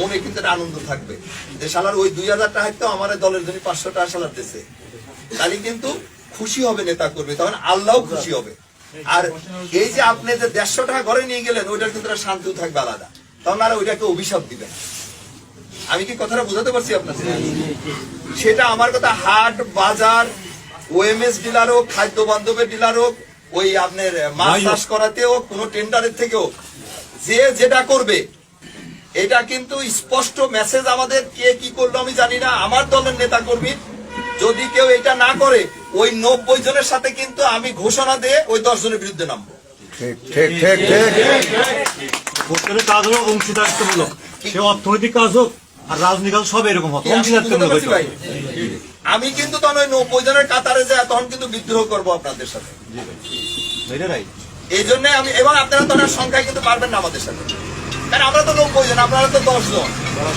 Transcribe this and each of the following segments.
মনে কিন্তু একটা আনন্দ থাকবে। যে শালার ওই দুই হাজার টাকা আমার দলের জন্য পাঁচশো টাকা শালার দিছে। তাহলে কিন্তু খুশি হবে নেতা করবে তখন আল্লাহও খুশি হবে। আর এই যে আপনি যে দেড়শো টাকা ঘরে নিয়ে গেলেন ওইটার কিন্তু শান্তিও থাকবে আলাদা। তখন আর ওইটাকে অভিশাপ দিবেন আমি কি কথাটা বোঝাতে পারছি আপনাদের? সেটা আমার কথা হাট বাজার ওএমএস ডিলার হোক খাদ্য বান্ধবের ডিলার হোক ওই আপনার মাছ চাষ করাতে হোক কোনো টেন্ডারের থেকেও যে যেটা করবে এটা কিন্তু স্পষ্ট মেসেজ আমাদের কে কি করল আমি জানি না। আমার দলের নেতা কর্মী যদি কেউ এটা না করে ওই নব্বই জনের সাথে কিন্তু আমি ঘোষণা দিয়ে ওই দশ জনের বিরুদ্ধে নামবো। ঠিক ঠিক ঠিক ঠিক। ভোটের কাজ হলো অংশীদারিত্বমূলক। সে অর্থনৈতিক কাজ হোক আর রাজনৈতিক সব এরকম আমি অংশীদারিত্বমূলক ভাই? আমি কিন্তু তখন ওই নব্বই জনের কাতারে যায় তখন কিন্তু বিদ্রোহ করব আপনাদের সাথে। এই জন্য আমি এবং আপনারা তো সংখ্যায় কিন্তু পারবেন না আমাদের সাথে। কারণ আমরা তো নব্বই জন আপনারা তো দশ জন।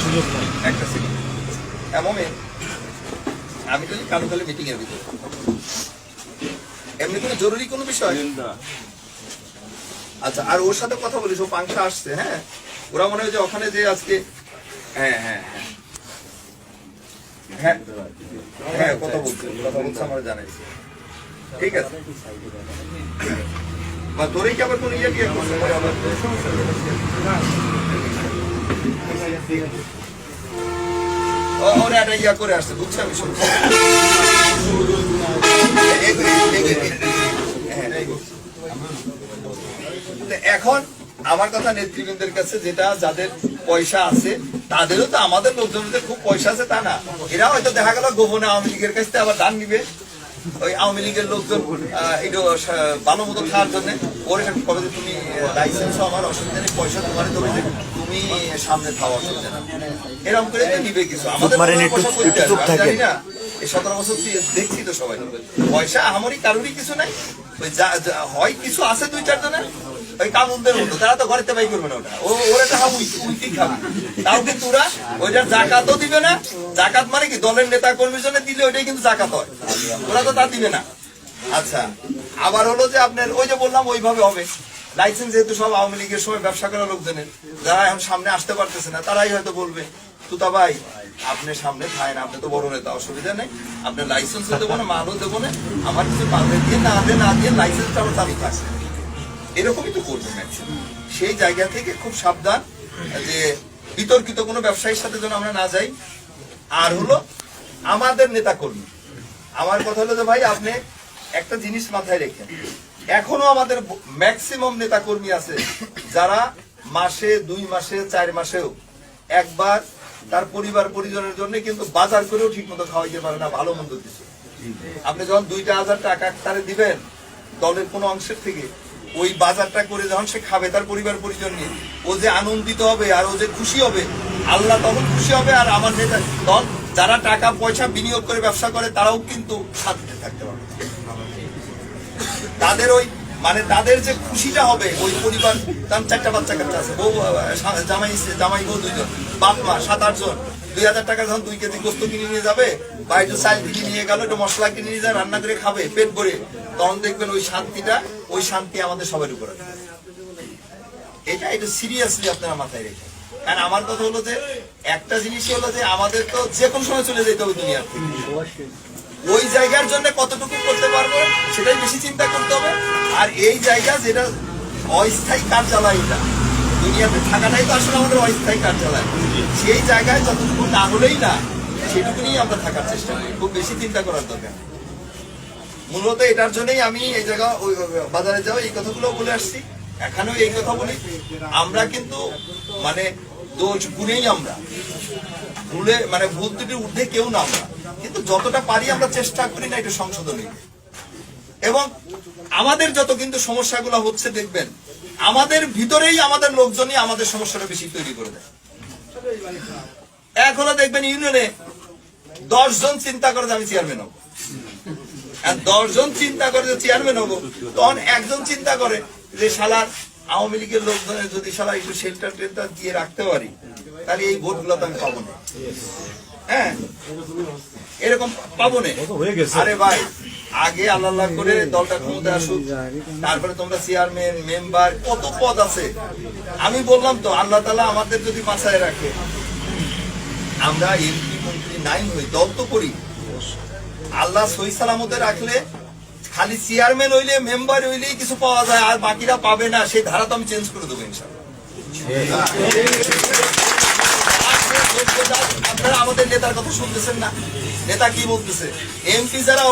সুযোগ নাই। একটা সেকেন্ড এমন আমি তো কালো কালো মিটিং এর ভিতরে। এমনি কোনো জরুরি কোনো বিষয়? আচ্ছা আর ওর সাথে কথা বলিস ও পাংশা আসছে হ্যাঁ? ওরা মনে হয় যে ওখানে যে আজকে হ্যাঁ হ্যাঁ হ্যাঁ। হ্যাঁ হ্যাঁ কথা বলছে কথা বলছে আমার জানাইছে। ঠিক আছে। বা তোরই কি আবার কোনো ইয়ে এখন আমার কথা নেতৃবৃন্দের কাছে যেটা, যাদের পয়সা আছে, তাদেরও তো আমাদের লোকজনদের খুব পয়সা আছে, তা না। এরা হয়তো দেখা গেল গোপনে আওয়ামী লীগের কাছ থেকে আবার দান নিবে। ওই আওয়ামী লীগের লোকজন একটু ভালো মতো খাওয়ার জন্য ওর কবে তুমি লাইসেন্স আমার অসুবিধা নেই পয়সা তোমার দেবে যে তুমি সামনে খাওয়া অসুবিধা না এরকম করে তো নিবে কিছু। আমাদের মনে জানি না। এই সতেরো বছর দেখছি তো সবাই। পয়সা আমারই কারোরই কিছু নাই। হয় কিছু আছে দুই চারজনের। ওই কামুনদের মতো, তারা তো ঘরে তেবাই করবে না ওটা। ও, ওরা তো উই উইটি খাবে? তাও দিবে না, জাকাত মানে কি? দলের নেতা কর্মীর জন্য দিলে ওইটাই কিন্তু জাকাত হয়। তো তা দিবে না। আচ্ছা আবার হলো যে আপনার ওই যে বললাম, ওইভাবে হবে। লাইসেন্স যেহেতু সব আওয়ামী লীগের সময় ব্যবসা করা লোকজনের, যারা এখন সামনে আসতে পারতেছে না, তারাই হয়তো বলবে, তুতা ভাই আপনি সামনে খায় না, আপনি তো বড় নেতা, অসুবিধা নেই। আপনার লাইসেন্সও দেবো না, মালও দেবো না, আমার কিছু দিয়ে না দিয়ে না দিয়ে লাইসেন্সটা আমার চালু থাকছে এরকমই তো করবেন সেই জায়গা থেকে খুব সাবধান যে বিতর্কিত কোনো ব্যবসায়ীর সাথে যেন আমরা না যাই। আর হলো আমাদের নেতা কর্মী আমার কথা হলো যে ভাই, আপনি একটা জিনিস মাথায় রেখেন। এখনও আমাদের ম্যাক্সিমাম নেতা কর্মী আছে যারা মাসে, দুই মাসে, চার মাসেও একবার তার পরিবার, পরিজনের জন্য কিন্তু বাজার করেও ঠিক মতো খাওয়াইতে পারে না, ভালো মন্দ কিছু। আপনি যখন দুইটা হাজার টাকা তারে দিবেন দলের কোনো অংশের থেকে ওই বাজারটা করে যখন সে খাবে, তার পরিবার পরিজন নিয়ে, ও যে আনন্দিত হবে আর ও যে খুশি হবে, আল্লাহ তখন খুশি হবে আর আমার নেতা, দল, যারা টাকা, পয়সা বিনিয়োগ করে, ব্যবসা করে, তারাও কিন্তু শান্তিতে থাকতে পারবে। তাদের ওই মানে তাদের যে খুশিটা হবে, ওই পরিবার, তার চারটা বাচ্চা কাচ্চা আছে, বউ জামাই জামাই বউ দুইজন, বাপ মা, সাত, আট জন। দুই হাজার টাকা যখন দুই কেজি গোস্ত কিনে নিয়ে যাবে, বা একটু চাল কিনে নিয়ে গেল, একটু মশলা কিনে নিয়ে যায়, রান্না করে খাবে, পেট ভরে। তখন দেখবেন ওই শান্তিটা, ওই শান্তি আমাদের সবার উপর। এটা একটু সিরিয়াসলি আপনারা মাথায় রেখে। কারণ আমার কথা হলো যে, একটা জিনিস হলো যে, আমাদের তো যে কোনো সময় চলে যেতে হবে দুনিয়ার ওই জায়গার জন্য কতটুকু করতে পারব, সেটাই বেশি চিন্তা করতে হবে। আর এই জায়গা যেটা অস্থায়ী কার্যালয় এটা, দুনিয়াতে থাকাটাই তো আসলে আমাদের অস্থায়ী কার্যালয়। সেই জায়গায় যতটুকু না হলেই না, সেটুকু নিয়েই আমরা থাকার চেষ্টা করি। খুব বেশি চিন্তা করার দরকার। মূলত এটার জন্যই আমি এই জায়গা, ওই বাজারে যাও এই কথাগুলো বলে আসছি। এখানেও এই কথা বলি। আমরা কিন্তু মানে দোষ গুণেই আমরা। ভুলে মানে ভুল ত্রুটির ঊর্ধ্বে কেউ না আমরা। কিন্তু যতটা পারি আমরা চেষ্টা করি না এটা সংশোধনী এবং আমাদের যত কিন্তু সমস্যাগুলো হচ্ছে, দেখবেন, আমাদের ভিতরেই আমাদের লোকজনই আমাদের সমস্যাটা বেশি তৈরি করে দেয়। এক হলো দেখবেন, ইউনিয়নে দশ জন চিন্তা করে যে আমি চেয়ারম্যান হব। আর দশ জন চিন্তা করে যে চেয়ারম্যান হব। তখন একজন চিন্তা করে যে শালার আওয়ামী লীগের লোকজনের যদি শালা একটু শেল্টার টেল্টার দিয়ে রাখতে পারি তাহলে এই ভোটগুলো তো আমি পাবো না। হ্যাঁ? এরকম পাবো না। আরে ভাই আগে আল্লাহ আল্লাহ করে দলটা ক্ষমতা আসুক তারপরে তোমরা চেয়ারম্যান মেম্বার কত পদ আছে। আমি বললাম তো আল্লাহ তালা আমাদের যদি বাঁচায় রাখে। আমরা এমপি মন্ত্রী নাই হই দল তো করি। আল্লাহ সই সালামতে রাখলে খালি চেয়ারম্যান হইলে মেম্বার হইলেই কিছু পাওয়া যায়, আর বাকিরা পাবে না, সেই ধারা তো আমি চেঞ্জ করে দেবো ইনশাল্লাহ আপনারা আমাদের নেতার কথা শুনতেছেন না? নেতা কি বলতেছে? এমপি যারা